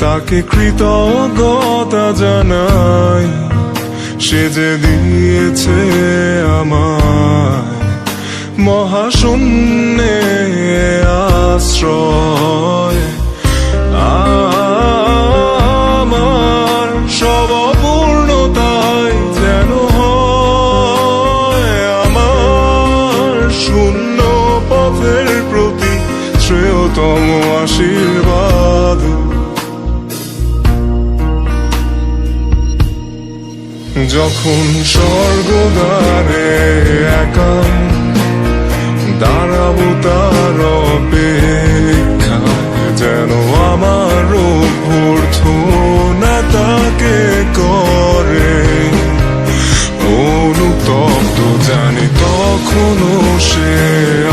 তাকে কৃতজ্ঞতা জানাই সে যে দিয়েছে আমায় মহাশূন্যে আশ্রয়। আমার যখন স্বর্গদ্বারে একা, দাঁড়াবো তার অপেক্ষা, যেন আমার অভ্যর্থনা তাকে করে। অনুতপ্ত জানি তখনও সে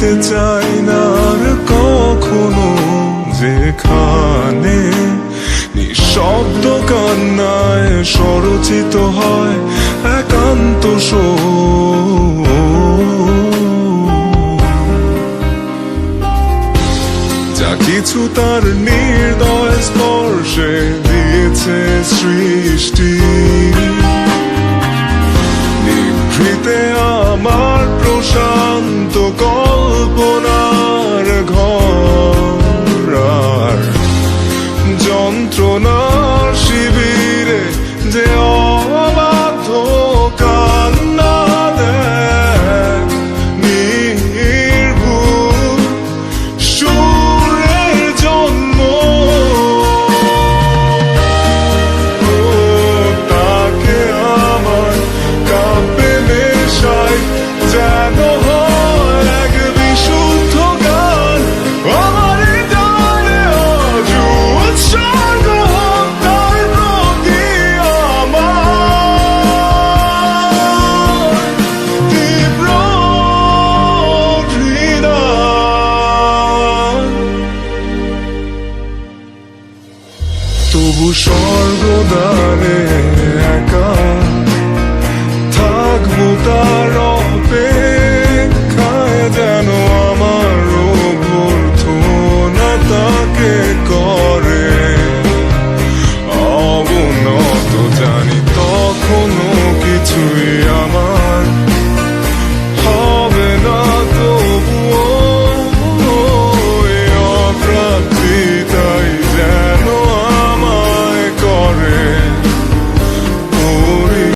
যেতে চাই না আর কখনো যেখানে নিঃশব্দ কান্নায় স্বরচিত হয় একান্ত যা কিছু তার নির্দয় স্পর্শে দিয়েছে সৃষ্টি। নিভৃতে আমার প্রশান্ত সোনার ঘর যন্ত্রণার শিবিরে যে the road.